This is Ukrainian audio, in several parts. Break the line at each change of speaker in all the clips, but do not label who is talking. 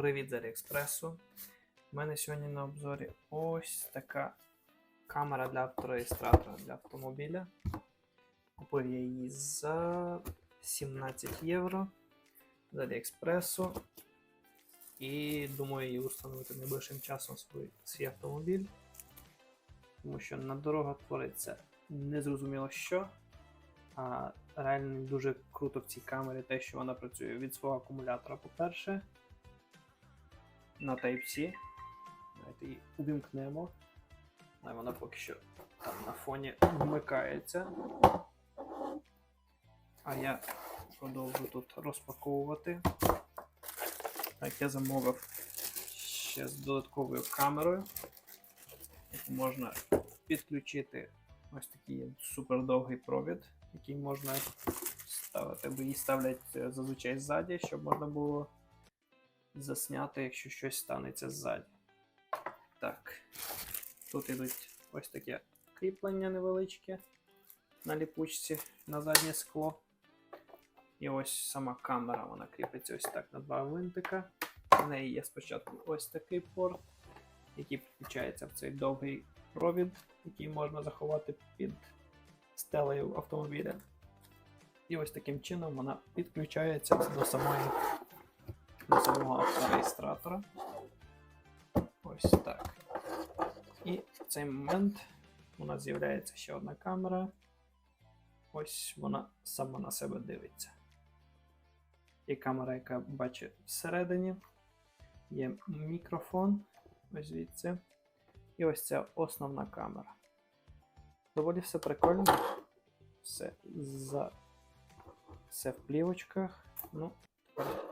Привіт з Аліекспресу. У мене сьогодні на обзорі ось така камера для автореєстратора для автомобіля. Купив я її за 17 євро з Аліекспресу. І думаю її встановити найближчим часом свій, свій автомобіль. Тому що на дорогах твориться незрозуміло що. А реально дуже круто в цій камері те, що вона працює від свого акумулятора, по-перше, на Type-C. Давайте її увімкнемо. Але вона поки що там на фоні вмикається. А я продовжу тут розпаковувати. Так, я замовив ще з додатковою камерою, яку можна підключити ось такий супердовгий провід, який можна ставити, бо її ставлять е, зазвичай ззаді, щоб можна було засняти, якщо щось станеться ззаді. Так, тут ідуть ось таке кріплення невеличке на ліпучці на заднє скло. І ось сама камера, вона кріпиться ось так на два винтика. В неї є спочатку ось такий порт, який підключається в цей довгий провід, який можна заховати під стелею автомобіля. І ось таким чином вона підключається до самої до самого автореєстратора. Ось так. І в цей момент у нас з'являється ще одна камера. Ось вона сама на себе дивиться. Є камера, яка бачить всередині. Є мікрофон, ось звідси. І ось ця основна камера. Доволі все прикольно. Все за все в плівочках. Ну, тепер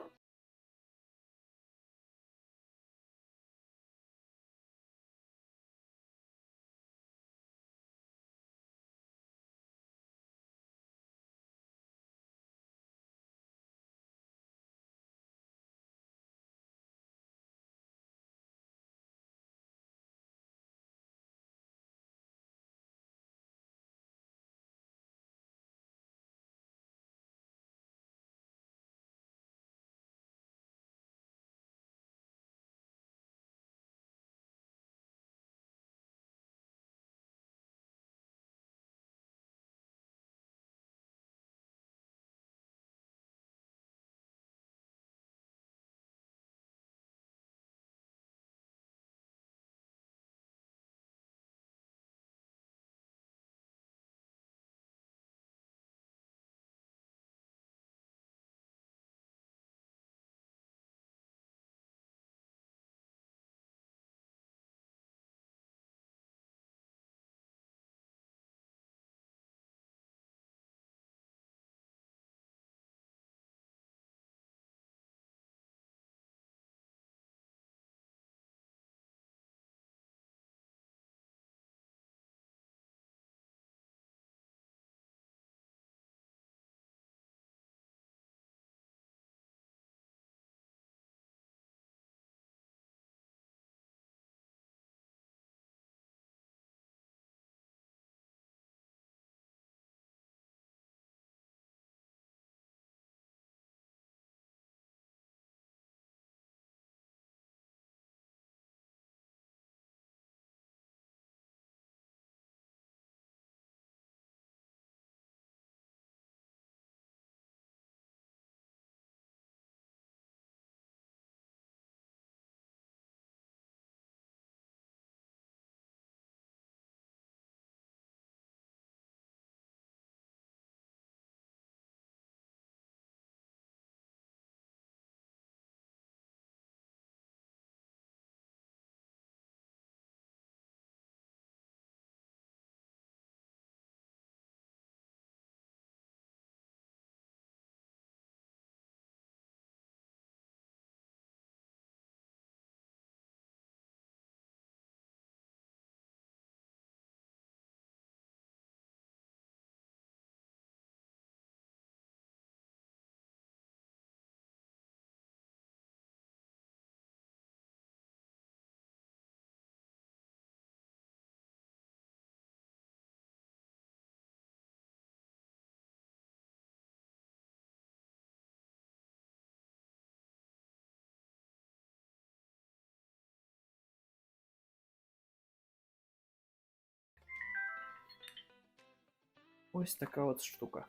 Ось така от штука.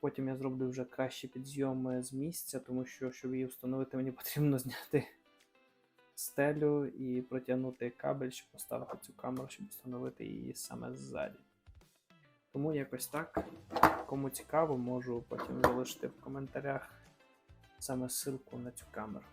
Потім я зроблю вже кращі підйоми з місця, тому що, щоб її встановити, мені потрібно зняти стелю і протягнути кабель, щоб поставити цю камеру, щоб встановити її саме ззаді. Тому якось так. Кому цікаво, можу потім залишити в коментарях саме ссылку на цю камеру.